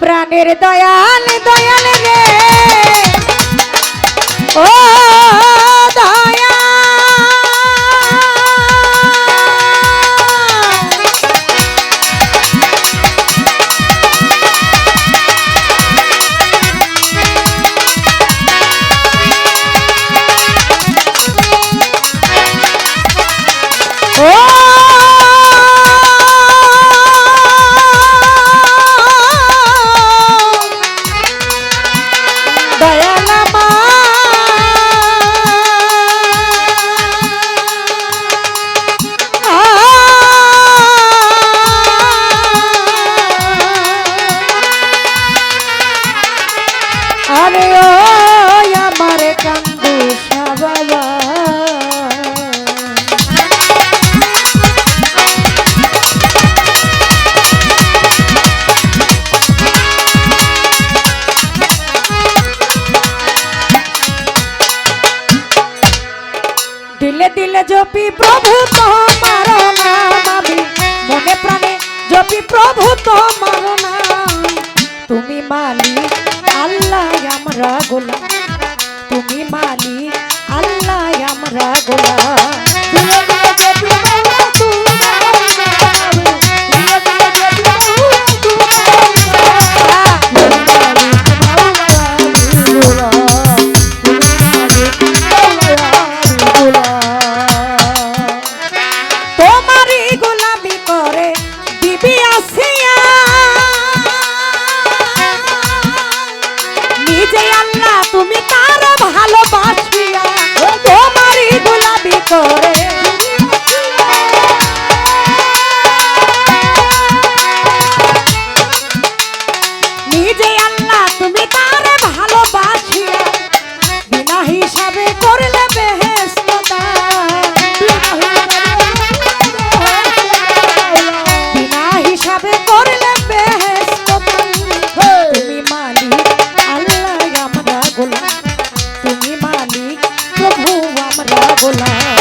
প্রাণের দয়াল দয়াল রে। ও জপি প্রভু তোমার নাম আমি। মনে প্রাণে জপি প্রভু তোমার নাম। তুমি মালিক, আল্লাহ আমরা গোলাম। তুমি মালিক, আল্লাহ আমরা গোলাম। ভোলা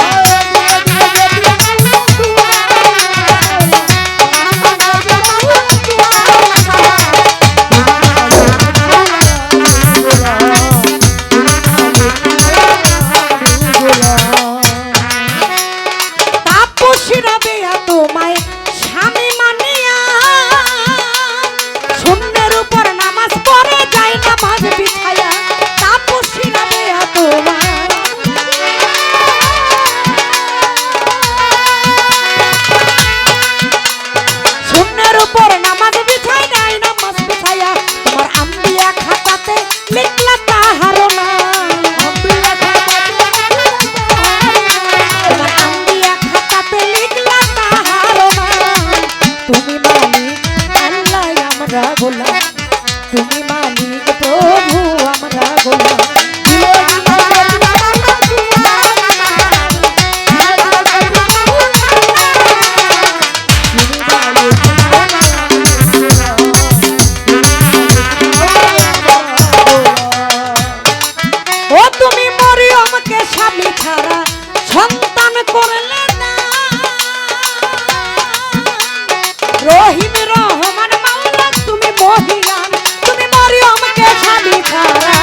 বহিয়ান তুমি মরিয়মকে স্বামী ছাড়া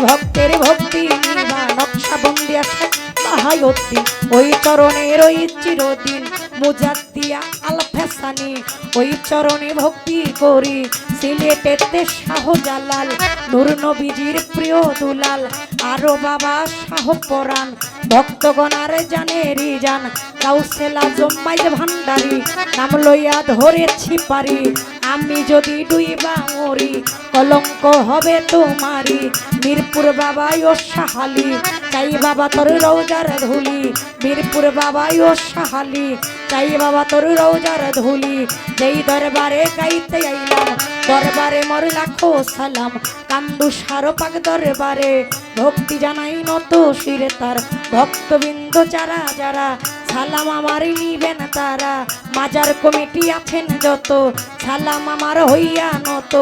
ভক্তের ভক্তি নকশা বন্দি আছে বাহায়তি ওই চরণের ওই চিরদিন মুজাতিয়া আল ফেসানি ওই চরণে ভক্তি করি সিলেটেতে শাহজালাল, নুর নবীজির প্রিয় দুলাল। আরও বাবা শাহ পরাণ ভক্তগণার জানেরি জান কাউসেলা জম্মাই ভান্ডারি নাম লইয়া ধরেছি পারি। আমি যদি ডুইবা মরি, কলঙ্ক হবে তোমারি মিরপুর বাবাই ও সাহালি চাই বাবা তোর রৌজার ধুলি। মিরপুর বাবাই ও সাহালি চাই বাবা তোর রৌজার ধুলি। যেই দরবারে গাইতে আইলাম দরবারে মর লাখো সালাম। কান্দু সারো পাক দরবারে। ভক্তি জানাই নত শিরে তার। ভক্তবৃন্দ যারা যারা, সালাম আমার নিবেন তারা। মাজার কমিটি আছেন যত, সালাম আমার হইয়া নত।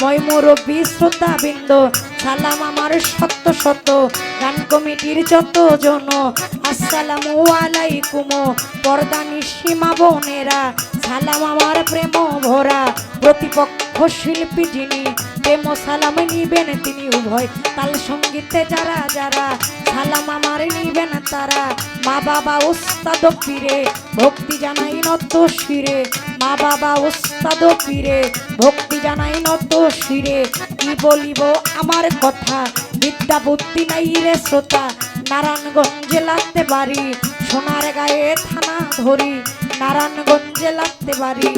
ময় মুরব্বী শ্রোতা বৃন্দ সালাম আমার শত শত, গান কমিটির যত জন আসসালামু আলাইকুম, পর্দানি সীমা বোনেরা। সালাম আমার প্রেম ভরা প্রতিপক্ষ শিল্পী যিনি, প্রেম সালাম নিবেন তিনি উভয়। তাল সঙ্গীতে যারা যারা, সালাম আমার নিবেন তারা। মা বাবা ওস্তাদ পীরে, ভক্তি জানাই নত শিরে। মা বাবা ওস্তাদ পীরে, ভক্তি জানাই নত শিরে। কি বলিব আমার কথা? বিদ্যা বুদ্ধি নাই রে শ্রোতা। নারায়ণগঞ্জে লাগতে পারি সোনার গায়ে থানা ধরি। নারায়ণগঞ্জে লাগতে পারি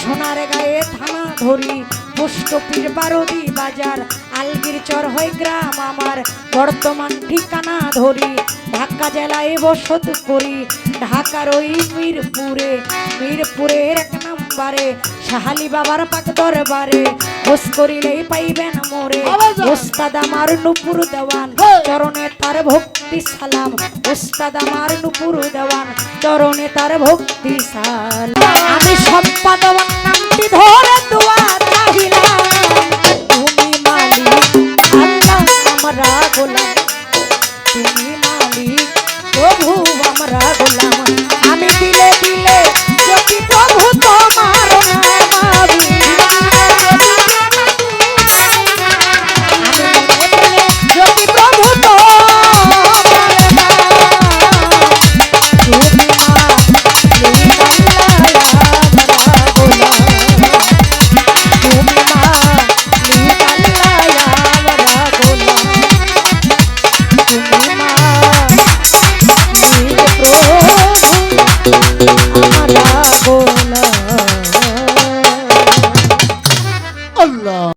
সোনার গায়ে থানা ধরি। পুষ্টপীর বারদি বাজার, আলগির চর হয় গ্রাম আমার। বর্তমান ঠিকানা ধরি, ঢাকা জেলায় বসত করি। ঢাকার ওই মিরপুরে, মিরপুরের এক নাম্বারে সাহালি বাবার পাক দরবারে। হোস করিলেই পাইবেন মোরে ওস্তাদ আমার নুপুর দেওয়ান চরণে তার ভক্তি সালাম। ওস্তাদ আমার নুপুর দেওয়ান চরণে তার ভক্তি সালাম। আমি সম্পাদক নামটি ধরে।